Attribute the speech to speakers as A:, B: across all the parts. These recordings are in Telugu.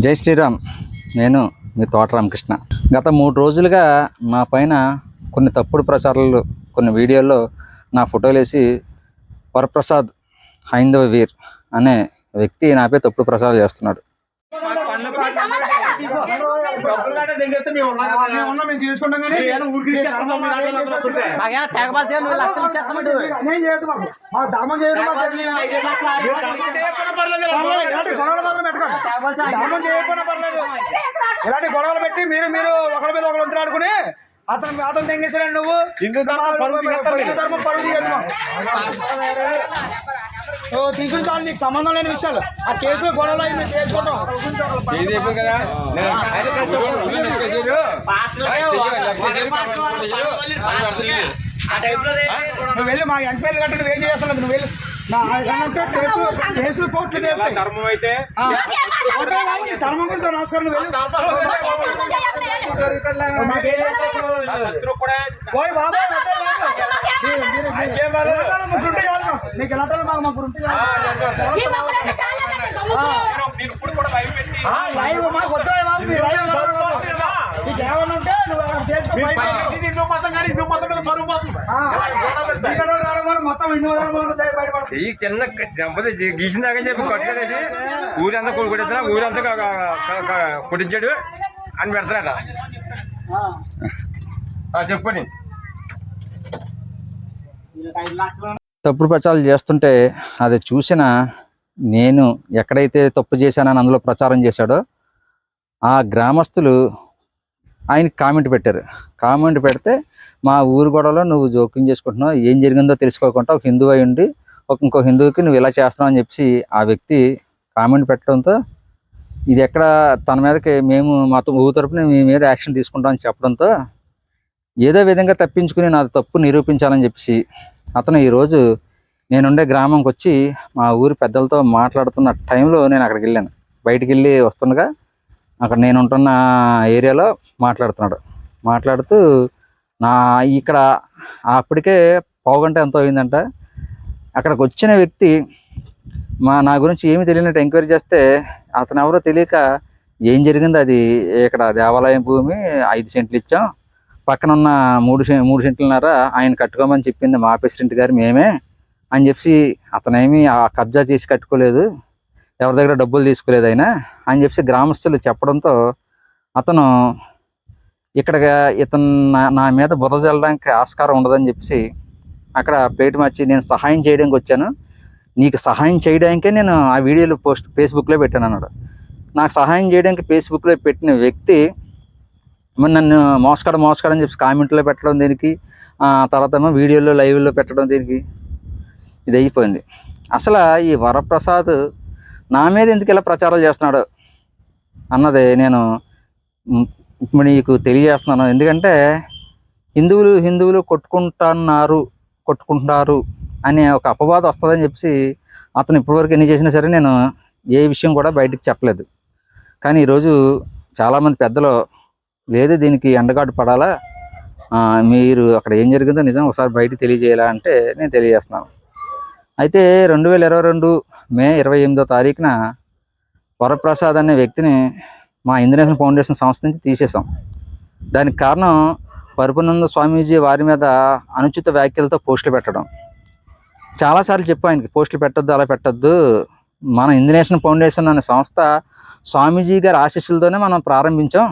A: జై శ్రీరామ్. నేను మీ తోట రామకృష్ణ. గత మూడు రోజులుగా మా పైన కొన్ని తప్పుడు ప్రచారాలు కొన్ని వీడియోల్లో నా ఫోటోలు వేసి వరప్రసాద్ హైందవ వీర్ అనే వ్యక్తి నాపై తప్పుడు ప్రచారాలు చేస్తున్నాడు.
B: నువ్వు లక్షలు ఇచ్చేస్తామంటే
C: మాకు. మా ధర్మం చేయడం గొడవలు మాత్రం పెట్టకండి. ధర్మం పర్లేదు ఇలాంటి గొడవలు పెట్టి మీరు మీరు ఒకరి మీద ఒకరు వంతులు ఆడుకుని అతను అతను తెంగేసారండి నువ్వు?
D: హిందూ ధర్మం.
C: ఓ, తీసుకుని చాలు నీకు సంబంధం లేని విషయాలు. ఆ కేసులో గొడవలు అయి మేము చేసుకుంటాం నువ్వు వెళ్ళి మా ఎంక్వైరీ కట్టి నువ్వు ఏం చేస్తాను నువ్వు వెళ్ళి కేసులు చేస్తాయి
D: ధర్మం అయితే
C: ధర్మం గురించి నమస్కారం. మాకేం పోయి బాబు, మాకు. మీకు వాళ్ళు మాకు
D: కూడా లైవ్ పెట్టి
C: ఆ, లైవ్ మాకు వద్దు లైవ్ మాకు. నీకు ఉంటే నువ్వు
D: కానీ మీద పరువు పోతుంది.
C: మొత్తం హిందూ.
E: ఈ చిన్న గంపతి గీసిందాక చెప్పి కొట్టుకనేసి ఊరంతా కొడుకొట్టేస్తున్నా ఊరంతా కొట్టించాడు అని.
C: ఆ,
E: చెప్పుకొని.
A: తప్పుడు ప్రచారాలు చేస్తుంటే అది చూసిన నేను ఎక్కడైతే తప్పు చేశానని అందులో ప్రచారం చేశాడో ఆ గ్రామస్తులు ఆయన కామెంట్ పెట్టారు. కామెంట్ పెడితే మా ఊరు గొడవలో నువ్వు జోక్యం చేసుకుంటున్నావు ఏం జరిగిందో తెలుసుకోకుండా ఒక హిందువు అయి ఉండి ఒక ఇంకో హిందువుకి నువ్వు ఇలా చేస్తున్నావు అని చెప్పి ఆ వ్యక్తి కామెంట్ పెట్టడంతో ఇది ఎక్కడ తన మీదకి మేము మా ఊరు తరపున మీ మీద యాక్షన్ తీసుకుంటామని చెప్పడంతో ఏదో విధంగా తప్పించుకుని నా తప్పు నిరూపించాలని చెప్పేసి అతను ఈరోజు నేనుండే గ్రామంకి వచ్చి మా ఊరి పెద్దలతో మాట్లాడుతున్న టైంలో నేను అక్కడికి వెళ్ళాను. బయటికి వెళ్ళి వస్తుండగా అక్కడ నేను ఉంటున్న ఏరియాలో మాట్లాడుతున్నాడు. మాట్లాడుతూ నా ఇక్కడ అప్పటికే పావుగంట ఎంతో అయిందంట. అక్కడికి వచ్చిన వ్యక్తి మా నా గురించి ఏమి తెలియనట్టు ఎంక్వైరీ చేస్తే అతను ఎవరో తెలియక ఏం జరిగింది? అది ఇక్కడ దేవాలయం భూమి ఐదు సెంట్లు ఇచ్చాం. పక్కన ఉన్న మూడు సె- మూడు సెంట్లన్నర ఆయన కట్టుకోమని చెప్పింది మా ప్రెసిడెంట్ గారు మేమే అని చెప్పి అతనేమి ఆ కబ్జా చేసి కట్టుకోలేదు. ఎవరి దగ్గర డబ్బులు తీసుకోలేదు ఆయన అని చెప్పి గ్రామస్తులు చెప్పడంతో అతను ఇక్కడ ఇతను నా నా మీద బురద చల్లడానికి ఆస్కారం ఉండదని చెప్పి అక్కడ ప్లేట్ మార్చి నేను సహాయం చేయడానికి వచ్చాను. నీకు సహాయం చేయడానికే నేను ఆ వీడియోలు పోస్ట్ ఫేస్బుక్లో పెట్టాను అన్నాడు. నాకు సహాయం చేయడానికి ఫేస్బుక్లో పెట్టిన వ్యక్తి మరి నన్ను మోసకాడ మోసకాడ అని చెప్పి కామెంట్లో పెట్టడం దీనికి ఆ తర్వాత ఏమో వీడియోలో లైవ్లో పెట్టడం దీనికి ఇది అయిపోయింది. అసలు ఈ వరప్రసాద్ నా మీద ఎందుకు ఇలా ప్రచారాలు చేస్తున్నాడు అన్నది నేను ఇప్పుడు నీకు తెలియజేస్తున్నాను. ఎందుకంటే హిందువులు హిందువులు కొట్టుకుంటున్నారు కొట్టుకుంటున్నారు అనే ఒక అపవాదం వస్తుందని చెప్పి అతను ఇప్పటివరకు ఎన్ని చేసినా సరే నేను ఏ విషయం కూడా బయటకు చెప్పలేదు. కానీ ఈరోజు చాలామంది పెద్దలు లేదు దీనికి ఎండగాడు పడాలా? మీరు అక్కడ ఏం జరిగిందో నిజం ఒకసారి బయటికి తెలియజేయాలా అంటే నేను తెలియజేస్తున్నాను. అయితే రెండు వేల ఇరవై రెండు మే ఇరవై ఎనిమిదో తారీఖున వరప్రసాద్ అనే వ్యక్తిని మా ఇంద్రనేషన్ ఫౌండేషన్ సంస్థ నుంచి తీసేసాం దానికి కారణం పరుపునంద స్వామీజీ వారి మీద అనుచిత వ్యాఖ్యలతో పోస్టులు పెట్టడం. చాలాసార్లు చెప్పు ఆయనకి పోస్టులు పెట్టొద్దు అలా పెట్టొద్దు. మన ఇంద్రనేషన్ ఫౌండేషన్ అనే సంస్థ స్వామీజీ గారి ఆశీస్సులతోనే మనం ప్రారంభించాం.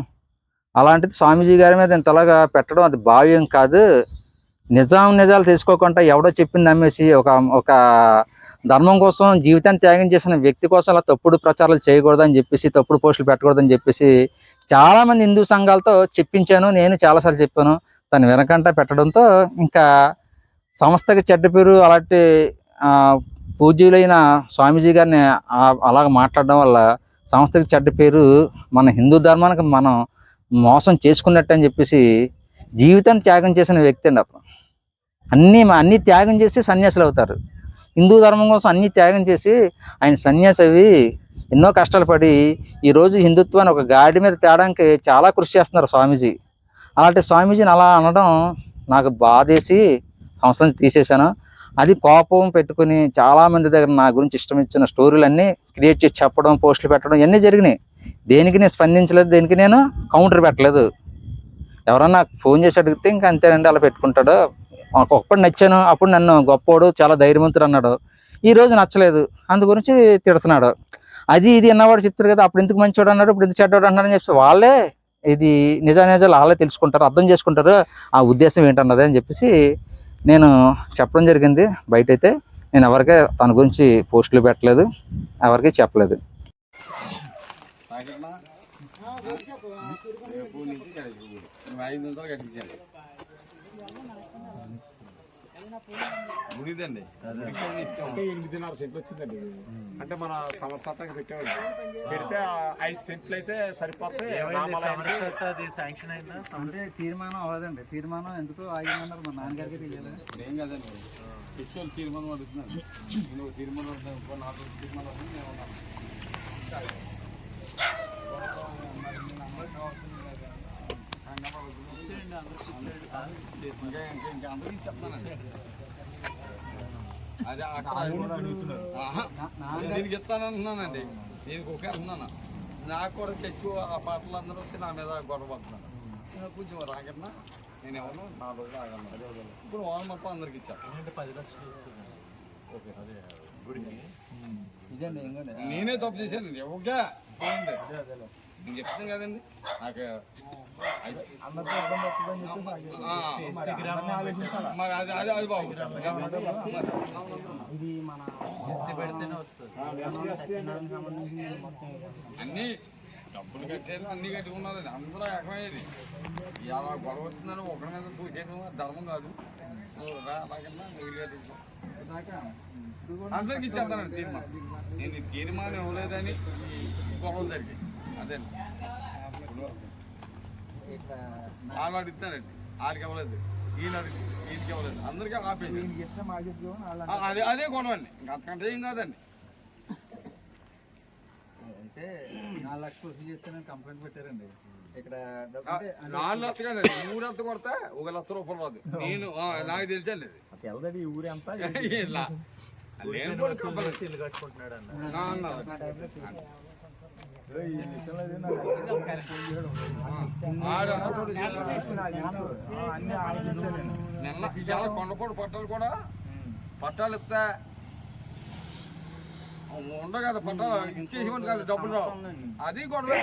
A: అలాంటిది స్వామీజీ గారి మీద ఇంతలాగా పెట్టడం అది భావ్యం కాదు. నిజాం నిజాలు తెలుసుకోకుండా ఎవడో చెప్పింది నమ్మేసి ఒక ఒక ధర్మం కోసం జీవితాన్ని త్యాగం చేసిన వ్యక్తి కోసం అలా తప్పుడు ప్రచారాలు చేయకూడదని చెప్పేసి తప్పుడు పోస్టులు పెట్టకూడదని చెప్పేసి చాలామంది హిందూ సంఘాలతో చెప్పించాను. నేను చాలాసార్లు చెప్పాను. తను వెనకంట పెట్టడంతో ఇంకా సంస్థకి చెడ్డ పేరు అలాంటి పూజ్యులైన స్వామీజీ గారిని అలాగ మాట్లాడడం వల్ల సంస్థకి చెడ్డ పేరు మన హిందూ ధర్మానికి మనం మోసం చేసుకున్నట్టు అని చెప్పేసి జీవితాన్ని త్యాగం చేసిన వ్యక్తి అండి అప్పుడు అన్నీ అన్నీ త్యాగం చేసి సన్యాసులు అవుతారు. హిందూ ధర్మం కోసం అన్ని త్యాగం చేసి ఆయన సన్యాసి అవి ఎన్నో కష్టాలు పడి ఈరోజు హిందుత్వాన్ని ఒక గాడి మీద తేడానికి చాలా కృషి చేస్తున్నారు స్వామీజీ. అలాంటి స్వామీజీని అలా అనడం నాకు బాధేసి సంవత్సరం తీసేశాను. అది కోపం పెట్టుకుని చాలా మంది దగ్గర నా గురించి ఇష్టం ఇచ్చిన స్టోరీలన్నీ క్రియేట్ చేసి చెప్పడం పోస్టులు పెట్టడం ఇవన్నీ జరిగినాయి. దేనికి నేను స్పందించలేదు దేనికి నేను కౌంటర్ పెట్టలేదు. ఎవరన్నా ఫోన్ చేసి అడిగితే ఇంకా అంతేనండి అలా పెట్టుకుంటాడు. ఒకప్పుడు నచ్చాను అప్పుడు నన్ను గొప్పోడు చాలా ధైర్యవంతుడు అన్నాడు. ఈ రోజు నచ్చలేదు అందు గురించి తిడుతున్నాడు. అది ఇది అన్నవాడు చెప్తారు కదా అప్పుడు ఎందుకు మంచివాడు అన్నాడు ఇప్పుడు ఎందుకు చెడ్డవాడు అన్నాడు అని చెప్పి వాళ్ళే ఇది నిజానిజాలు వాళ్ళే తెలుసుకుంటారు అర్థం చేసుకుంటారు ఆ ఉద్దేశం ఏంటన్నది అని చెప్పేసి నేను చెప్పడం జరిగింది. బయట అయితే నేను ఎవరికే తన గురించి పోస్టులు పెట్టలేదు ఎవరికి చెప్పలేదు.
D: గుడిదండి అంటే ఎనిమిదిన్నర సెంట్లు వచ్చిందండి. అంటే మన సమస్యకి పెట్టాడు పెడితే ఐదు సెంట్లు అయితే సరిపోతాయి రామాలయానికి
B: శాంక్షన్ అయిందా?
A: అంటే తీర్మానం అవ్వదండి. తీర్మానం ఎందుకు ఆగిందన్నారు మా నాన్నగారికి తెలియదు?
F: ఏం కదండి. ఫెస్టివల్ తీర్మానం అడుగుతున్నాను. నేను తీర్మానం నాలుగు తీర్మానం నేను ఉన్నాను. ఇంకా ఇంకా అందరికీ చెప్తానండి. అదే అక్కడ దీనికి ఇస్తానంటున్నానండి దీనికి ఒకే అంటున్నాను. నాకు కూడా చచ్చు ఆ పాటలు అందరూ వచ్చి నా మీద గొడవ పడుతున్నాను నేను కొంచెం రాగన్నా నేను ఎవరు నా రోజులు ఆగలను ఇప్పుడు వాళ్ళు మొత్తం అందరికి ఇచ్చాను
A: ఇదండి ఇంకోండి
F: నేనే తప్పు చేశానండి. ఓకే. నేను చెప్తాను కదండి. నాకు మరి అది అది అది బాబు.
B: ఇది మన ఎస్సీ పెడితేనే వస్తుంది.
F: అన్నీ డబ్బులు కట్టారు అన్నీ కట్టుకున్నారండి. అందరూ ఏకమయ్యేది. ఇలా గొడవ వస్తుందని ఒకరి మీద పూసేయడం ధర్మం కాదు. అందరికి ఇచ్చేస్తానండి తీర్మానం నేను ఈ తీర్మానం ఇవ్వలేదని గొడవలు జరిగాయి. అదే వాళ్ళు అడుగుతారండి వాళ్ళకి ఇవ్వలేదు. ఈయన అడిగి ఈయనకి ఇవ్వలేదు అందరికీ ఆపేసి అదే అదే అండి ఇంకా అంతకంటే ఏం కాదండి.
A: అయితే నాలుగు లక్షలు వసూలు చేస్తానని కంప్లైంట్ పెట్టారండి. ఇక్కడ
F: నాలుగు లక్ష కాదండి. మూడు లక్ష కొడితే? ఒక లక్ష రూపాయలు రాదు. నేను నాకు తెలిసండి
B: తెల్లది ఊరు ఎంత
F: కూడా
B: కట్టుకుంటున్నాడు అన్న
F: నిన్న ఇవాళ కొండకోడు పట్టాలు కూడా పట్టాలు ఇస్తే ఉండవు కదా పట్టాలు ఇచ్చేసి కాదు డబ్బులు రావు అది గొడవ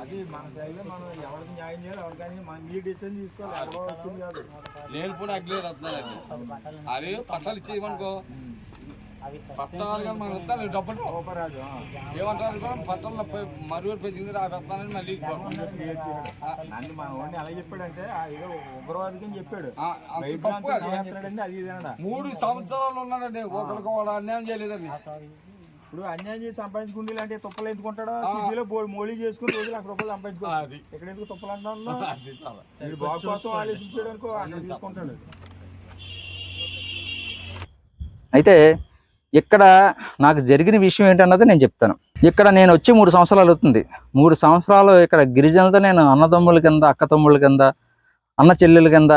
C: అది మన సైడ్ మనం ఎవరికి న్యాయం చేయాలి ఎవరికైనా మన మీ డిసిషన్ తీసుకోవాలి ఎవరో వచ్చింది కాదు
F: లేనిపోయిన అగ్లే రత్నాలండి. అది పట్టాలు ఇచ్చేయమనుకో. పట్టాలు కానీ మనం డబ్బులు. ఏమంటారు? ఆ మళ్ళీ
C: నన్ను వాడిని ఎలా చెప్పాడంటే ఆ ఏదో ఉగ్రవాదికి అని చెప్పాడు.
F: అది. మూడు సంవత్సరాలు ఉన్నాడండి ఒకరికి వాడు అన్యాయం చేయలేదండి.
C: ఇప్పుడు అన్యాయం చేసి సంపాదించుకుంటే ఇలాంటి తుప్పలు ఎందుకుంటాడో సిటీలో బోడి మోళీ చేసుకుని రోజు లక్ష రూపాయలు సంపాదించుకో
F: అది.
C: ఇక్కడ ఎందుకు తుప్పలు వీడు బాబు కోసం ఆలోచించాడు అనుకో అన్న తీసుకుంటాడు.
A: అయితే ఇక్కడ నాకు జరిగిన విషయం ఏంటన్నది నేను చెప్తాను. ఇక్కడ నేను వచ్చి మూడు సంవత్సరాలు అవుతుంది. మూడు సంవత్సరాలు ఇక్కడ గిరిజనులతో నేను అన్నదమ్ముల కింద అక్క తమ్ముళ్ళ కింద అన్న చెల్లెల కింద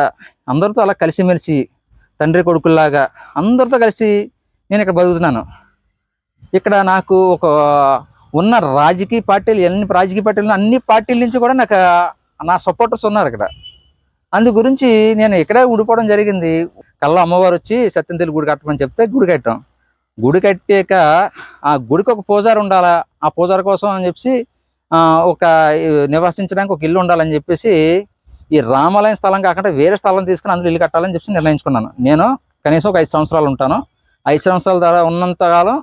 A: అందరితో అలా కలిసిమెలిసి తండ్రి కొడుకుల్లాగా అందరితో కలిసి నేను ఇక్కడ బతుకుతున్నాను. ఇక్కడ నాకు ఒక ఉన్న రాజకీయ పార్టీలు ఎన్ని రాజకీయ పార్టీలు అన్ని పార్టీల నుంచి కూడా నాకు నా సపోర్టర్స్ ఉన్నారు ఇక్కడ. అందు గురించి నేను ఇక్కడే ఊడిపోవడం జరిగింది. కళ్ళ అమ్మవారు వచ్చి సత్యంతేలి గుడి కట్టమని చెప్తే గుడి కట్టాం. గుడి కట్టాక ఆ గుడికి ఒక పూజారి ఉండాలా? ఆ పూజారి కోసం అని చెప్పి ఒక నివసించడానికి ఒక ఇల్లు ఉండాలని చెప్పేసి ఈ రామాలయం స్థలం కాకుండా వేరే స్థలం తీసుకుని అందులో ఇల్లు కట్టాలని చెప్పి నిర్ణయించుకున్నాను. నేను కనీసం ఒక ఐదు సంవత్సరాలు ఉంటాను. ఐదు సంవత్సరాల ద్వారా ఉన్నంత కాలం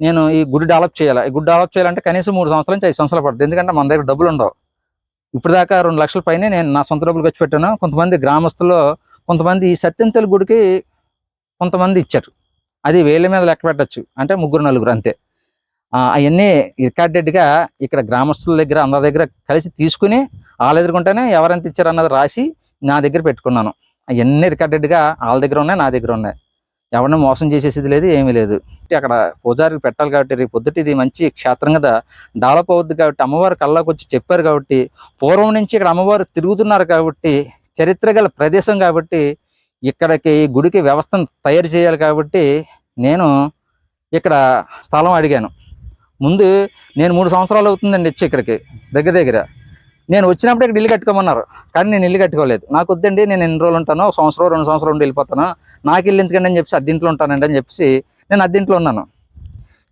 A: నేను ఈ గుడి డెవలప్ చేయాలి. ఈ గుడి డెవలప్ చేయాలంటే కనీసం మూడు సంవత్సరాల నుంచి ఐదు సంవత్సరాలు పడుతుంది. ఎందుకంటే మన దగ్గర డబ్బులు ఉండవు. ఇప్పుడు దాకా రెండు లక్షల పైనే నేను నా సొంత డబ్బులు ఖర్చు పెట్టాను. కొంతమంది గ్రామస్తులు కొంతమంది ఈ సత్యంతెలు గుడికి కొంతమంది ఇచ్చారు. అది వేల మీద లెక్క పెట్టచ్చు. అంటే ముగ్గురు నలుగురు అంతే. అవన్నీ రికార్డెడ్గా ఇక్కడ గ్రామస్తుల దగ్గర అందరి దగ్గర కలిసి తీసుకుని వాళ్ళ ఎదుర్కొంటేనే ఎవరెంత ఇచ్చారన్నది రాసి నా దగ్గర పెట్టుకున్నాను. అవన్నీ రికార్డెడ్గా వాళ్ళ దగ్గర ఉన్నాయి నా దగ్గర ఉన్నాయి. ఎవరిని మోసం చేసేది లేదు ఏమీ లేదు. అక్కడ పూజారికి పెట్టాలి కాబట్టి రేపు పొద్దుట ఇది మంచి క్షేత్రం కదా డెవలప్ అవుద్ది కాబట్టి అమ్మవారు కళ్ళకు వచ్చి చెప్పారు కాబట్టి పూర్వం నుంచి ఇక్కడ అమ్మవారు తిరుగుతున్నారు కాబట్టి చరిత్ర గల ప్రదేశం కాబట్టి ఇక్కడికి గుడికి వ్యవస్థను తయారు చేయాలి కాబట్టి నేను ఇక్కడ స్థలం అడిగాను. ముందు నేను మూడు సంవత్సరాలు అవుతుందండి వచ్చి ఇక్కడికి దగ్గర దగ్గర. నేను వచ్చినప్పుడు ఇక్కడ ఇల్లు కట్టుకోమన్నారు కానీ నేను ఇల్లు కట్టుకోలేదు. నాకు వద్దండి నేను ఎన్ని రోజులు ఉంటాను ఒక సంవత్సరం రెండు సంవత్సరాలు ఉండి వెళ్ళిపోతాను. నాకు ఇల్లు ఎందుకండి అని చెప్పి అద్దెంట్లో ఉంటానండి అని చెప్పేసి నేను అద్దెంట్లో ఉన్నాను.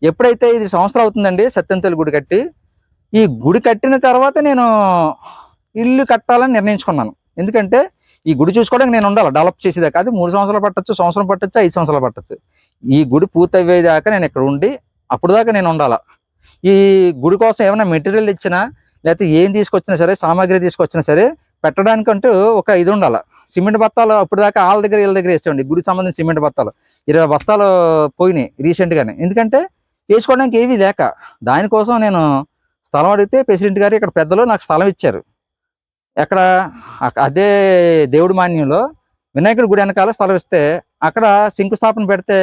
A: ఎప్పుడైతే ఇది సంవత్సరం అవుతుందండి సత్యంతలు గుడి కట్టి ఈ గుడి కట్టిన తర్వాత నేను ఇల్లు కట్టాలని నిర్ణయించుకున్నాను. ఎందుకంటే ఈ గుడి చూసుకోవడానికి నేను ఉండాలి. డెవలప్ చేసేదాకా. అది మూడు సంవత్సరాలు పట్టచ్చు సంవత్సరం పట్టచ్చు ఐదు సంవత్సరాలు పట్టచ్చు. ఈ గుడి పూర్తయ్యేదాకా నేను ఇక్కడ ఉండి అప్పుడు దాకా నేను ఉండాలా. ఈ గుడి కోసం ఏమైనా మెటీరియల్ ఇచ్చినా లేకపోతే ఏం తీసుకొచ్చినా సరే సామాగ్రి తీసుకొచ్చినా సరే పెట్టడానికంటూ ఒక ఇది ఉండాలి. సిమెంట్ బత్తాలు అప్పుడు దాకా వాళ్ళ దగ్గర వీళ్ళ దగ్గర వేసేయండి గుడికి సంబంధించిన సిమెంట్ బత్తాలు ఇరవై బస్తాలు పోయినాయి రీసెంట్గానే ఎందుకంటే వేసుకోవడానికి ఏవి లేక. దానికోసం నేను స్థలం అడిగితే ప్రెసిడెంట్ గారు ఇక్కడ పెద్దలు నాకు స్థలం ఇచ్చారు. ఎక్కడ అదే దేవుడి మాన్యంలో వినాయకుడి గుడి వెనకాల స్థలం ఇస్తే అక్కడ శంకుస్థాపన పెడితే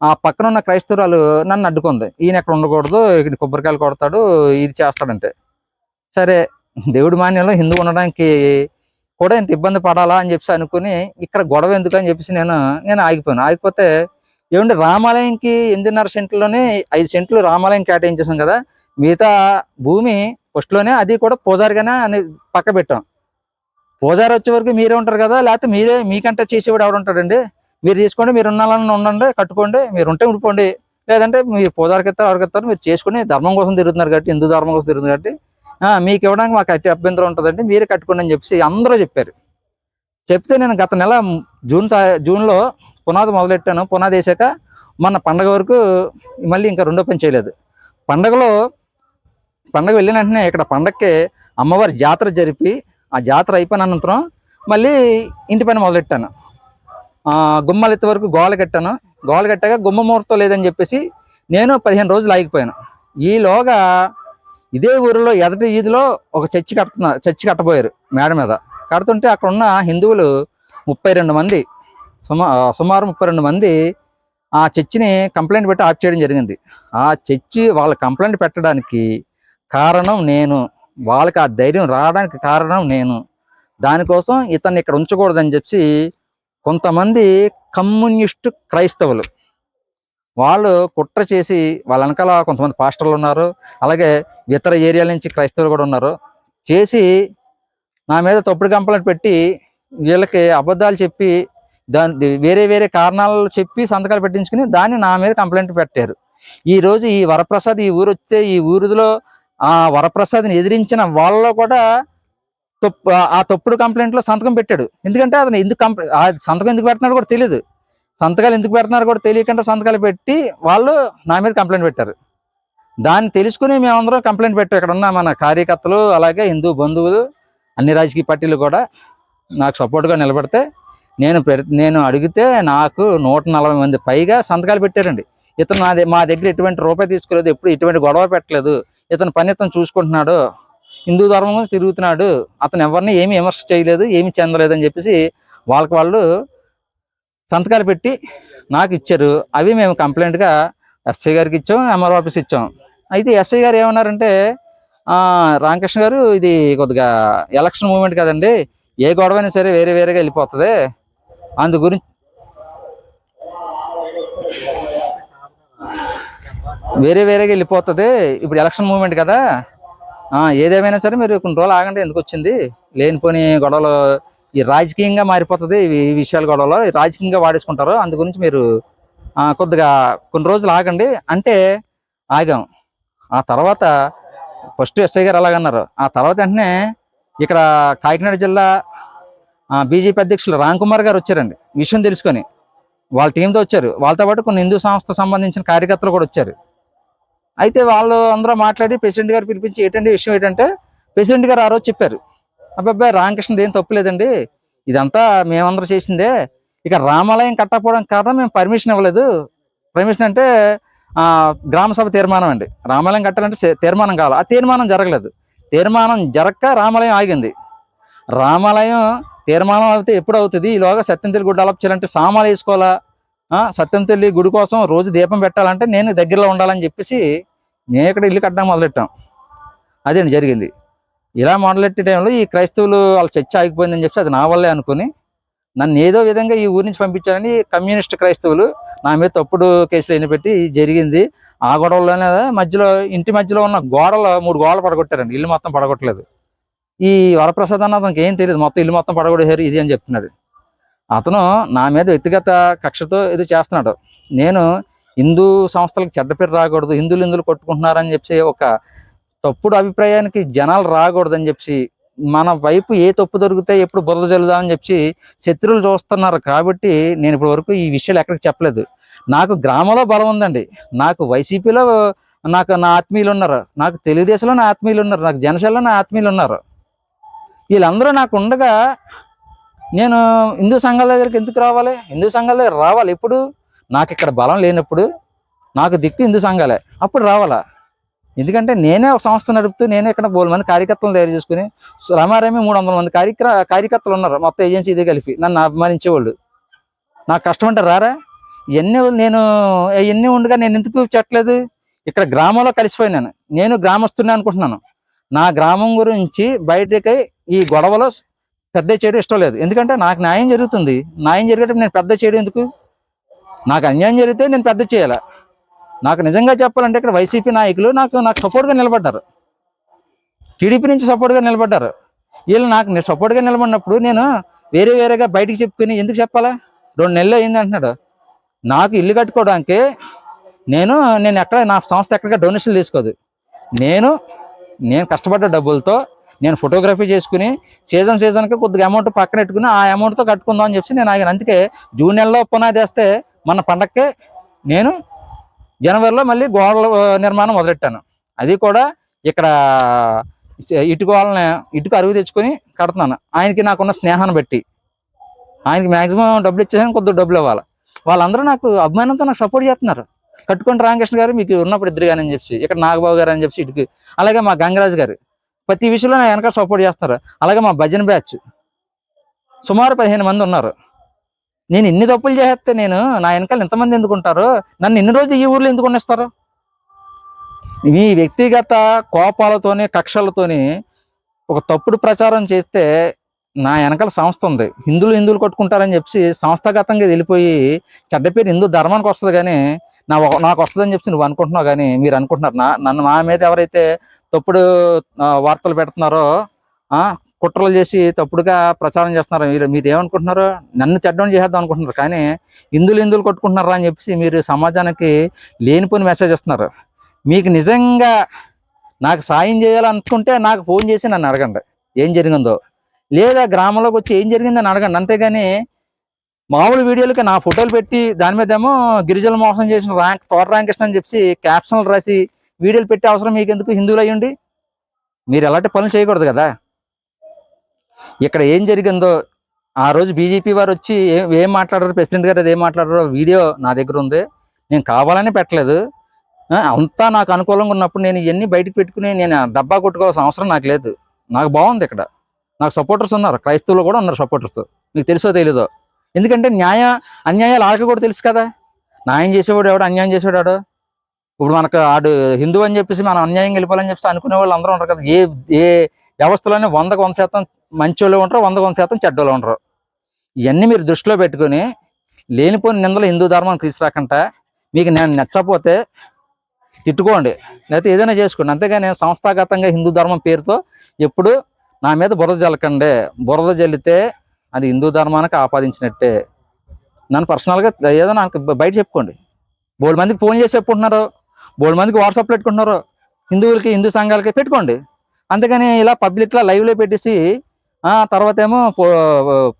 A: ఆ పక్కన ఉన్న క్రైస్తవురాలు నన్ను అడ్డుకుంది. ఈయన ఎక్కడ ఉండకూడదు ఇక్కడ కొబ్బరికాయలు కొడతాడు ఇది చేస్తాడంటే. సరే దేవుడి మాన్యంలో హిందూ ఉండడానికి కూడా ఇంత ఇబ్బంది పడాలా అని చెప్పేసి అనుకుని ఇక్కడ గొడవ ఎందుకు అని చెప్పేసి నేను నేను ఆగిపోయాను. ఆగిపోతే ఏమంటే రామాలయంకి ఎనిమిదిన్నర సెంట్లోనే ఐదు సెంట్లు రామాలయం కేటాయించేసాం కదా మిగతా భూమి ఫస్ట్లోనే అది కూడా పూజారిగానే అని పక్క పెట్టాం పూజారి వచ్చే వరకు మీరే ఉంటారు కదా? లేకపోతే మీరే మీకంటే చేసేవాడు ఎవడు ఉంటాడండి? మీరు తీసుకోండి మీరు ఉండాలని ఉండండి కట్టుకోండి మీరు ఉంటే ఉండిపోండి లేదంటే మీరు పూజారికి ఇస్తారు ఎవరికి ఇస్తారు మీరు చేసుకుని ధర్మం కోసం తిరుగుతున్నారు కాబట్టి హిందూ ధర్మం కోసం తిరుగుతున్నారు కాబట్టి మీకు ఇవ్వడానికి మాకు అట్టి అభ్యంతరం ఉంటుందండి. మీరే కట్టుకోండి అని చెప్పేసి అందరూ చెప్పారు. చెప్తే నేను గత నెల జూన్ జూన్లో పునాది మొదలెట్టాను. పునాది వేసాక మొన్న పండగ వరకు మళ్ళీ ఇంకా రెండో పని చేయలేదు. పండగలో పండగ వెళ్ళిన వెంటనే ఇక్కడ పండగకి అమ్మవారి జాతర జరిపి ఆ జాతర అయిపోయిన అనంతరం మళ్ళీ ఇంటి పైన మొదలెట్టాను. ఆ, గుమ్మాలు ఎత్తే వరకు గోల కట్టాను. గోల కట్టాక గుమ్మ ముహూర్తం లేదని చెప్పేసి నేను పదిహేను రోజులు ఆగిపోయాను. ఈలోగా ఇదే ఊరిలో ఎదటి ఈదిలో ఒక చర్చి కడుతున్నా చర్చి కట్టబోయారు మేడ మీద. కడుతుంటే అక్కడ ఉన్న హిందువులు ముప్పై రెండు మంది సుమా సుమారు ముప్పై రెండు మంది ఆ చర్చిని కంప్లైంట్ పెట్టి ఆఫ్ చేయడం జరిగింది. ఆ చర్చి వాళ్ళ కంప్లైంట్ పెట్టడానికి కారణం నేను. వాళ్ళకి ఆ ధైర్యం రావడానికి కారణం నేను. దానికోసం ఇతన్ని ఇక్కడ ఉంచకూడదని చెప్పి కొంతమంది కమ్యూనిస్టు క్రైస్తవులు వాళ్ళు కుట్ర చేసి వాళ్ళ వెనకాల కొంతమంది పాస్టర్లు ఉన్నారు అలాగే ఇతర ఏరియాల నుంచి క్రైస్తవులు కూడా ఉన్నారు. చేసి నా మీద తప్పుడు కంప్లైంట్ పెట్టి వీళ్ళకి అబద్ధాలు చెప్పి దాని వేరే వేరే కారణాలు చెప్పి సంతకాలు పెట్టించుకుని దాన్ని నా మీద కంప్లైంట్ పెట్టారు. ఈరోజు ఈ వరప్రసాద్ ఈ ఊరు వస్తే ఈ ఊరిలో ఆ వరప్రసాద్ని ఎదిరించిన వాళ్ళలో కూడా తప్పు ఆ తప్పుడు కంప్లైంట్లో సంతకం పెట్టాడు. ఎందుకంటే అతను ఎందుకు కంప్లైంట్ ఆ సంతకం ఎందుకు పెడుతున్నాడు కూడా తెలియదు సంతకాలు ఎందుకు పెడుతున్నారు కూడా తెలియకుండా సంతకాలు పెట్టి వాళ్ళు నా మీద కంప్లైంట్ పెట్టారు. దాన్ని తెలుసుకుని మేమందరం కంప్లైంట్ పెట్టాం. ఇక్కడ ఉన్న మన కార్యకర్తలు అలాగే హిందూ బంధువులు అన్ని రాజకీయ పార్టీలు కూడా నాకు సపోర్ట్గా నిలబడితే నేను నేను అడిగితే నాకు నూట నలభై మంది పైగా సంతకాలు పెట్టారండి. ఇతను మా దగ్గర ఎటువంటి రూపాయి తీసుకోలేదు ఎప్పుడు ఎటువంటి గొడవ పెట్టలేదు. ఇతను పని ఇతను చూసుకుంటున్నాడు. హిందూ ధర్మం తిరుగుతున్నాడు. అతను ఎవరిని ఏమి విమర్శ చేయలేదు ఏమి చెందలేదు అని చెప్పేసి వాళ్ళకి వాళ్ళు సంతకాలు పెట్టి నాకు ఇచ్చారు. అవి మేము కంప్లైంట్గా ఎస్ఐ గారికి ఇచ్చాం ఎంఆర్ ఆఫీస్ ఇచ్చాం. అయితే ఎస్ఐ గారు ఏమన్నారంటే రామకృష్ణ గారు ఇది కొద్దిగా ఎలక్షన్ మూమెంట్ కదండి ఏ గొడవ అయినా సరే వేరే వేరేగా వెళ్ళిపోతుంది. అందు గురించి వేరే వేరేగా వెళ్ళిపోతుంది. ఇప్పుడు ఎలక్షన్ మూమెంట్ కదా. ఏదేమైనా సరే మీరు కొన్ని రోజులు ఆగండి ఎందుకు వచ్చింది? లేనిపోని గొడవలు ఈ రాజకీయంగా మారిపోతుంది ఈ విషయాలు గొడవలు. ఈ రాజకీయంగా వాడేసుకుంటారు. అందు గురించి మీరు కొద్దిగా కొన్ని రోజులు ఆగండి. అంటే ఆగాం. ఆ తర్వాత ఫస్ట్ ఎస్ఐ గారు అలాగన్నారు ఆ తర్వాత వెంటనే ఇక్కడ కాకినాడ జిల్లా బీజేపీ అధ్యక్షులు రామ్ కుమార్ గారు వచ్చారండి. విషయం తెలుసుకొని. వాళ్ళ టీంతో వచ్చారు. వాళ్ళతో పాటు కొన్ని హిందూ సంస్థ సంబంధించిన కార్యకర్తలు కూడా వచ్చారు. అయితే వాళ్ళు అందరూ మాట్లాడి ప్రెసిడెంట్ గారు పిలిపించి ఏంటంటే విషయం ఏంటంటే ప్రెసిడెంట్ గారు ఆ రోజు చెప్పారు. అబ్బాయి రామకృష్ణ ఏం తప్పులేదండి. ఇదంతా మేమందరూ చేసిందే. ఇక రామాలయం కట్టకపోవడం కారణం మేము పర్మిషన్ ఇవ్వలేదు. పర్మిషన్ అంటే గ్రామ సభ తీర్మానం అండి. రామాలయం కట్టాలంటే తీర్మానం కావాలి. ఆ తీర్మానం జరగలేదు. తీర్మానం జరగక రామాలయం ఆగింది. రామాలయం తీర్మానం అయితే ఎప్పుడు అవుతుంది? ఈలోగా సత్యం తెలుగు డెవలప్ చేయాలంటే సామాలు వేసుకోవాలా? ఆ, సత్యంతల్లి గుడి కోసం రోజు దీపం పెట్టాలంటే నేను దగ్గరలో ఉండాలని చెప్పేసి నేను ఇక్కడ ఇల్లు కట్టడం మొదలెట్టాం. అదే జరిగింది? ఇలా మొదలెట్టే టైంలో ఈ క్రైస్తవులు వాళ్ళ చర్చ ఆగిపోయిందని చెప్పి అది నా వల్లే అనుకుని నన్ను ఏదో విధంగా ఈ ఊరి నుంచి పంపించారని కమ్యూనిస్ట్ క్రైస్తవులు నా మీద తప్పుడు కేసులు ఎన్ని పెట్టి జరిగింది. ఆ గొడవలోనే మధ్యలో ఇంటి మధ్యలో ఉన్న గోడలు మూడు గోడలు పడగొట్టారండి. ఇల్లు మొత్తం పడగొట్టలేదు. ఈ వరప్రసాద్ అన్న అతనికి ఏం తెలియదు. మొత్తం ఇల్లు మొత్తం పడగొట్టేశారు. ఇది అని చెప్తున్నాడు. అతను నా మీద వ్యక్తిగత కక్షతో ఇది చేస్తున్నాడు. నేను హిందూ సంస్థలకు చెడ్డ పేరు రాకూడదు హిందువులు హిందువులు కొట్టుకుంటున్నారని చెప్పి ఒక తప్పుడు అభిప్రాయానికి జనాలు రాకూడదని చెప్పి మన వైపు ఏ తప్పు దొరికితే ఎప్పుడు బురద జల్లుదామని చెప్పి శత్రువులు చూస్తున్నారు కాబట్టి నేను ఇప్పటి వరకు ఈ విషయాలు ఎక్కడికి చెప్పలేదు. నాకు గ్రామంలో బలం ఉందండి. నాకు వైసీపీలో నాకు నా ఆత్మీయులు ఉన్నారు. నాకు తెలుగుదేశంలో నా ఆత్మీయులు ఉన్నారు. నాకు జనసేనలో నా ఆత్మీయులు ఉన్నారు. వీళ్ళందరూ నాకు ఉండగా నేను హిందూ సంఘాల దగ్గరికి ఎందుకు రావాలి? హిందూ సంఘాల దగ్గర రావాలి ఎప్పుడు? నాకు ఇక్కడ బలం లేనప్పుడు. నాకు దిక్కు హిందూ సంఘాలే. అప్పుడు రావాలా? ఎందుకంటే నేనే ఒక సంస్థ నడుపుతూ నేనే ఇక్కడ బోల్ మంది కార్యకర్తలను తయారు చేసుకుని రమారమి మూడు వందల మంది కార్యక్ర కార్యకర్తలు ఉన్నారు. మొత్తం ఏజెన్సీ ఇదే కలిపి. నన్ను అభిమానించేవాళ్ళు. నాకు కష్టం అంటే రారా? ఇవన్నీ నేను ఇవన్నీ ఉండగా నేను ఎందుకు చెప్పలేదు ఇక్కడ గ్రామంలో కలిసిపోయినాను నేను. గ్రామస్తున్నా అనుకుంటున్నాను. నా గ్రామం గురించి బయటకి ఈ గొడవలో పెద్ద చేయడం ఇష్టం లేదు. ఎందుకంటే నాకు న్యాయం జరుగుతుంది. న్యాయం జరిగేటప్పుడు నేను పెద్ద చేయడం ఎందుకు? నాకు అన్యాయం జరిగితే నేను పెద్ద చేయాలి? నాకు నిజంగా చెప్పాలంటే ఇక్కడ వైసీపీ నాయకులు నాకు నాకు సపోర్ట్గా నిలబడ్డారు. టీడీపీ నుంచి సపోర్ట్గా నిలబడ్డారు. వీళ్ళు నాకు సపోర్ట్గా నిలబడినప్పుడు నేను వేరే వేరేగా బయటికి చెప్పుకుని ఎందుకు చెప్పాలా? రెండు నెలలు అయింది అంటున్నాడు. నాకు ఇల్లు కట్టుకోవడానికి నేను నేను ఎక్కడ నా సంస్థ ఎక్కడికి డొనేషన్లు తీసుకోదు. నేను నేను కష్టపడ్డ డబ్బులతో నేను ఫోటోగ్రఫీ చేసుకుని సీజన్ సీజన్కి కొద్దిగా అమౌంట్ పక్కన పెట్టుకుని ఆ అమౌంట్తో కట్టుకుందాం అని చెప్పి నేను ఆగిన. అందుకే జూన్ నెలలో పునాది వేస్తే మన పండక్కి నేను జనవరిలో మళ్ళీ గోడల నిర్మాణం మొదలెట్టాను. అది కూడా ఇక్కడ ఇటుక వాళ్ళని ఇటుక అరుగు తెచ్చుకొని కడుతున్నాను. ఆయనకి నాకున్న స్నేహాన్ని బట్టి. ఆయనకి మ్యాక్సిమం డబ్బులు ఇచ్చేసాను కొద్దిగా డబ్బులు ఇవ్వాలి. వాళ్ళందరూ నాకు అభిమానంతో నాకు సపోర్ట్ చేస్తున్నారు. కట్టుకుంటే రామకృష్ణ గారు మీకు ఉన్నప్పుడు ఇద్దరు కానీ అని చెప్పి ఇక్కడ నాగబాబు గారు అని చెప్పి ఇటుకి అలాగే మా గంగరాజు గారు. ప్రతి విషయంలో నా వెనక సపోర్ట్ చేస్తున్నారు. అలాగే మా భజన బ్యాచ్ సుమారు పదిహేను మంది ఉన్నారు. నేను ఇన్ని తప్పులు చేస్తే నేను నా వెనకాల ఎంతమంది ఎందుకుంటారు నన్ను ఎన్ని రోజులు ఈ ఊర్లో ఎందుకు ఉండేస్తారు మీ వ్యక్తిగత కోపాలతోని కక్షలతోని ఒక తప్పుడు ప్రచారం చేస్తే నా వెనకాల సంస్థ ఉంది. హిందువులు హిందువులు కొట్టుకుంటారని చెప్పి సంస్థాగతంగా వెళ్ళిపోయి చెడ్డ పేరు హిందూ ధర్మానికి వస్తుంది కానీ నా నాకు వస్తుందని చెప్పి నువ్వు అనుకుంటున్నావు కానీ మీరు అనుకుంటున్నారు. నా నన్ను మా మీద ఎవరైతే తప్పుడు వార్తలు పెడుతున్నారో కుట్రలు చేసి తప్పుడుగా ప్రచారం చేస్తున్నారు. మీరు మీరు ఏమనుకుంటున్నారు నన్ను చెడ్డం చేసేద్దాం అనుకుంటున్నారు. కానీ ఇందులు ఇందులు కొట్టుకుంటున్నారా అని చెప్పేసి మీరు సమాజానికి లేనిపోని మెసేజ్ ఇస్తున్నారు. మీకు నిజంగా నాకు సాయం చేయాలనుకుంటే నాకు ఫోన్ చేసి నన్ను అడగండి. ఏం జరిగిందో. లేదా గ్రామంలోకి వచ్చి ఏం జరిగిందని అడగండి. అంతేగాని మామూలు వీడియోలకి నా ఫోటోలు పెట్టి దాని మీద ఏమో గిరిజనులు మోసం చేసిన ర్యాంక్ తోట రామకృష్ణ అని చెప్పి క్యాప్షన్లు రాసి వీడియోలు పెట్టే అవసరం మీకు ఎందుకు హిందువులు అయ్యండి? మీరు ఎలాంటి పనులు చేయకూడదు కదా? ఇక్కడ ఏం జరిగిందో ఆ రోజు బీజేపీ వారు వచ్చి ఏం ఏం మాట్లాడారు ప్రెసిడెంట్ గారు అది ఏం మాట్లాడారో వీడియో నా దగ్గర ఉంది. నేను కావాలని పెట్టలేదు. అంతా నాకు అనుకూలంగా ఉన్నప్పుడు నేను ఇవన్నీ బయటకు పెట్టుకుని నేను డబ్బా కొట్టుకోవాల్సిన అవసరం నాకు లేదు. నాకు బాగుంది ఇక్కడ. నాకు సపోర్టర్స్ ఉన్నారు. క్రైస్తవులు కూడా ఉన్నారు సపోర్టర్స్. మీకు తెలుసో తెలీదో? ఎందుకంటే న్యాయ అన్యాయాలు ఆడక కూడా తెలుసు కదా? న్యాయం చేసేవాడు ఎవడు? అన్యాయం చేసేవాడు ఎవడు? ఇప్పుడు మనకు ఆడు హిందూ అని చెప్పేసి మనం అన్యాయం వెళ్ళిపోవాలని చెప్పేసి అనుకునే వాళ్ళు అందరూ ఉంటారు కదా. ఏ ఏ వ్యవస్థలోనే వందకు వంద శాతం మంచోళ్ళు ఉంటారు వందకు వంద శాతం చెడ్డోళ్ళు ఉంటారు. ఇవన్నీ మీరు దృష్టిలో పెట్టుకొని లేనిపోని నిందలు హిందూ ధర్మానికి తీసుకురాకుండా మీకు నేను నచ్చపోతే తిట్టుకోండి. లేకపోతే ఏదైనా చేసుకోండి. అంతేగాని సంస్థాగతంగా హిందూ ధర్మం పేరుతో ఎప్పుడు నా మీద బురద జల్లకండి. బురద జల్లితే అది హిందూ ధర్మానికి ఆపాదించినట్టే. నన్ను పర్సనల్గా ఏదో నాకు బయట చెప్పుకోండి. బోల్ మందికి ఫోన్ చేసి చెప్పుకుంటున్నారు. బోడు మందికి వాట్సాప్ పెట్టుకుంటున్నారు. హిందువులకి హిందూ సంఘాలకి పెట్టుకోండి. అందుకని ఇలా పబ్లిక్లో లైవ్లో పెట్టేసి తర్వాత ఏమో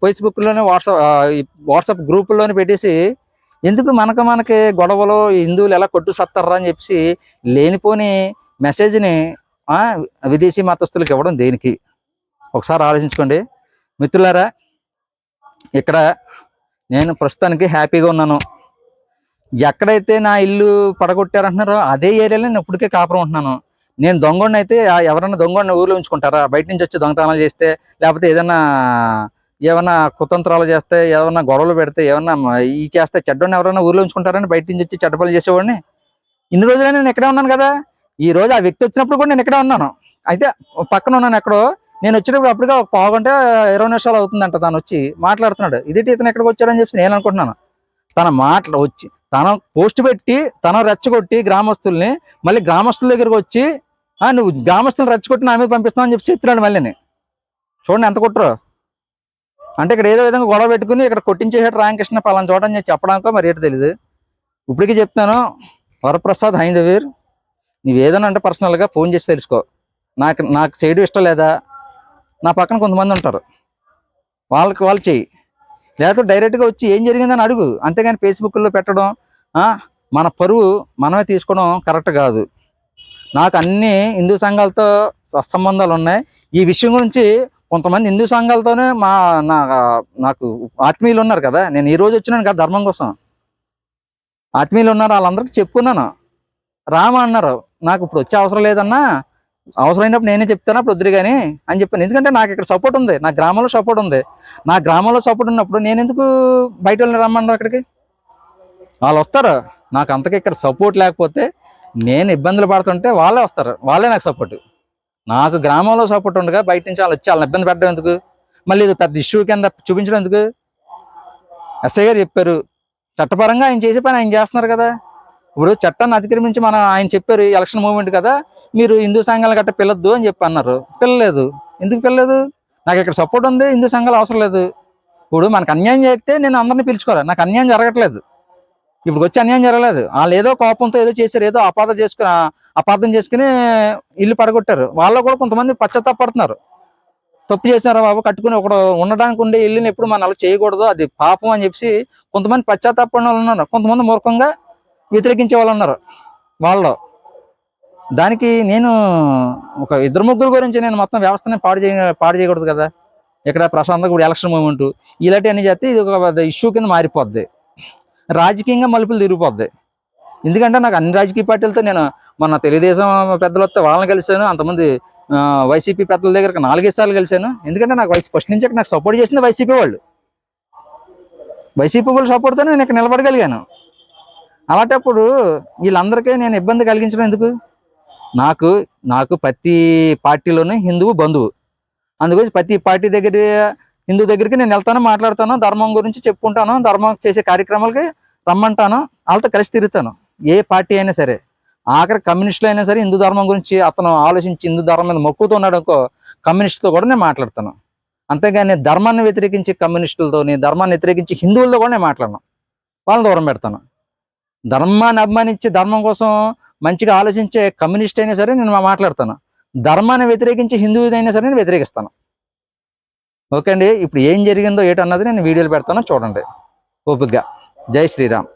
A: ఫేస్బుక్లోనే వాట్సాప్ వాట్సాప్ గ్రూపుల్లోనే పెట్టేసి ఎందుకు మనకు మనకి గొడవలు హిందువులు ఎలా కొట్టు సత్తారా అని చెప్పి లేనిపోని మెసేజ్ని విదేశీ మతస్థులకు ఇవ్వడం దేనికి? ఒకసారి ఆలోచించుకోండి. మిత్రులారా ఇక్కడ నేను ప్రస్తుతానికి హ్యాపీగా ఉన్నాను. ఎక్కడైతే నా ఇల్లు పడగొట్టారంటున్నారో అదే ఏరియాలో నేను ఇప్పటికే కాపురం ఉంటున్నాను. నేను దొంగని అయితే ఎవరైనా దొంగని ఊర్లో ఉంచుకుంటారా? బయట నుంచి వచ్చి దొంగతనాలు చేస్తే లేకపోతే ఏదైనా ఏమన్నా కుతంత్రాలు చేస్తే ఏమన్నా గొడవలు పెడితే ఏమన్నా ఈ చేస్తే చెడ్డని ఎవరైనా ఊర్లో ఉంచుకుంటారని బయట నుంచి వచ్చి చెడ్డ పనులు చేసేవాడిని? ఇన్ని రోజులే నేను ఇక్కడే ఉన్నాను కదా. ఈ రోజు ఆ వ్యక్తి వచ్చినప్పుడు కూడా నేను ఇక్కడే ఉన్నాను. అయితే పక్కన ఉన్నాను ఎక్కడో. నేను వచ్చినప్పుడు అప్పటికే ఒక పావు గంట ఇరవై నిమిషాలు అవుతుందంట తను వచ్చి మాట్లాడుతున్నాడు. ఇదేంటి ఇతను ఎక్కడికి వచ్చాడని చెప్పి నేను అనుకుంటున్నాను. తన మాటలు వచ్చి తన పోస్ట్ పెట్టి తన రెచ్చగొట్టి గ్రామస్తుల్ని మళ్ళీ గ్రామస్తుల దగ్గరికి వచ్చి నువ్వు గ్రామస్తులను రెచ్చగొట్టి నా మీద పంపిస్తున్నావు అని చెప్పి చెప్తున్నాడు మళ్ళీ చూడండి ఎంత కుట్రో అంటే ఇక్కడ ఏదో విధంగా గొడవ పెట్టుకుని ఇక్కడ కొట్టించేసాడు రామకృష్ణ పలానా చోట అని చెప్పడానికో మరి ఏంటో తెలియదు ఇప్పటికీ చెప్తాను వరప్రసాద్ హైందవీర్ నువ్వు ఏదైనా అంటే పర్సనల్గా ఫోన్ చేసి తెలుసుకో. నాకు నాకు చేయడం ఇష్టం లేదా? నా పక్కన కొంతమంది ఉంటారు. వాళ్ళకి వాళ్ళు చెయ్యి. లేకపోతే డైరెక్ట్గా వచ్చి ఏం జరిగిందని అడుగు. అంతేగాని ఫేస్బుక్లో పెట్టడం మన పరువు మనమే తీసుకోవడం కరెక్ట్ కాదు. నాకు అన్ని హిందూ సంఘాలతో సత్సంబంధాలు ఉన్నాయి. ఈ విషయం గురించి కొంతమంది హిందూ సంఘాలతోనే మా నా నాకు ఆత్మీయులు ఉన్నారు కదా. నేను ఈ రోజు వచ్చినాను కదా ధర్మం కోసం. ఆత్మీయులు ఉన్నారు వాళ్ళందరికీ చెప్పుకున్నాను. రామ అన్నారు నాకు ఇప్పుడు వచ్చే అవసరం లేదన్నా అవసరమైనప్పుడు నేనే చెప్తాను అప్పుడు వద్దురు కానీ అని చెప్పాను. ఎందుకంటే నాకు ఇక్కడ సపోర్ట్ ఉంది. నా గ్రామంలో సపోర్ట్ ఉంది. నా గ్రామంలో సపోర్ట్ ఉన్నప్పుడు నేను ఎందుకు బయట వాళ్ళని రమ్మన్నా అక్కడికి? వాళ్ళు వస్తారు? నాకు అంతగా ఇక్కడ సపోర్ట్ లేకపోతే నేను ఇబ్బందులు పడుతుంటే వాళ్ళే వస్తారు. వాళ్ళే నాకు సపోర్ట్ నాకు గ్రామంలో సపోర్ట్ ఉండగా బయట నుంచి వాళ్ళు వచ్చి వాళ్ళని ఇబ్బంది పెట్టడం ఎందుకు? మళ్ళీ ఇది పెద్ద ఇష్యూ కింద చూపించడం ఎందుకు? ఎస్ఐ గారు చెప్పారు. చట్టపరంగా ఆయన చేసే పని ఆయన చేస్తున్నారు కదా. ఇప్పుడు చట్టాన్ని అతిక్రమించి మనం ఆయన చెప్పారు. ఎలక్షన్ మూవ్మెంట్ కదా. మీరు హిందూ సంఘాలు గట్ట పిల్లద్దు అని చెప్పి అన్నారు. పిల్లలేదు ఎందుకు పిల్లలేదు నాకు ఇక్కడ సపోర్ట్ ఉంది హిందూ సంఘాలు అవసరం లేదు. ఇప్పుడు మనకు అన్యాయం చేస్తే నేను అందరినీ పిలుచుకోవాలి నాకు అన్యాయం జరగట్లేదు. ఇప్పుడు వచ్చి అన్యాయం జరగలేదు. వాళ్ళు ఏదో కోపంతో ఏదో చేశారు ఏదో అపార్థం చేసుకుని అపార్థం చేసుకుని ఇల్లు పడగొట్టారు. వాళ్ళు కూడా కొంతమంది పశ్చాత్తాపడుతున్నారు. తప్పు చేశారు బాబు? కట్టుకుని ఒకడు ఉండడానికి ఉండే ఇల్లుని ఎప్పుడు మనం అలా చేయకూడదు అది పాపం అని చెప్పి కొంతమంది పశ్చాత్తాపడిన వాళ్ళు ఉన్నారు. కొంతమంది మూర్ఖంగా వ్యతిరేకించే వాళ్ళు ఉన్నారు. వాళ్ళు దానికి నేను ఒక ఇద్దరు ముగ్గురు గురించి నేను మొత్తం వ్యవస్థని పాడు చేయ పాడు చేయకూడదు కదా. ఇక్కడ ప్రశాంతంగా కూడా ఎలక్షన్ మూమెంట్ ఇలాంటివన్నీ చేస్తే ఇది ఒక ఇష్యూ కింద మారిపోద్ది. రాజకీయంగా మలుపులు తిరిగిపోద్ది. ఎందుకంటే నాకు అన్ని రాజకీయ పార్టీలతో నేను మొన్న తెలుగుదేశం పెద్దలు వస్తే వాళ్ళని కలిశాను అంతమంది వైసీపీ పెద్దల దగ్గరకు నాలుగైదు సార్లు కలిశాను. ఎందుకంటే నాకు వైసీ ఫస్ట్ నుంచి నాకు సపోర్ట్ చేసింది వైసీపీ వాళ్ళు. వైసీపీ వాళ్ళు సపోర్ట్తో నేను ఇక్కడ నిలబడగలిగాను. అలాంటప్పుడు వీళ్ళందరికీ నేను ఇబ్బంది కలిగించడం ఎందుకు? నాకు నాకు ప్రతి పార్టీలోనే హిందువు బంధువు. అందుకోసం ప్రతి పార్టీ దగ్గర హిందూ దగ్గరికి నేను వెళ్తాను మాట్లాడతాను ధర్మం గురించి చెప్పుకుంటాను ధర్మం చేసే కార్యక్రమాలకి రమ్మంటాను వాళ్ళతో కలిసి తిరుగుతాను ఏ పార్టీ అయినా సరే. ఆఖరి కమ్యూనిస్టులు అయినా సరే హిందూ ధర్మం గురించి అతను ఆలోచించి హిందూ ధర్మం మీద మొక్కుతో ఉన్నాడు అనుకో కమ్యూనిస్టుతో కూడా నేను మాట్లాడతాను. అంతేగాని ధర్మాన్ని వ్యతిరేకించి కమ్యూనిస్టులతోని ధర్మాన్ని వ్యతిరేకించి హిందువులతో కూడా నేను మాట్లాడను. వాళ్ళని దూరం పెడతాను. ధర్మాన్ని అభిమానించి ధర్మం కోసం మంచిగా ఆలోచించే కమ్యూనిస్ట్ అయినా సరే నేను మా- మాట్లాడతాను. ధర్మాన్ని వ్యతిరేకించి హిందువుదైనా సరే నేను వ్యతిరేకిస్తాను. ఓకే అండి ఇప్పుడు ఏం జరిగిందో ఏటన్నది నేను వీడియోలు పెడతాను చూడండి. ఓపికగా జై శ్రీరామ్.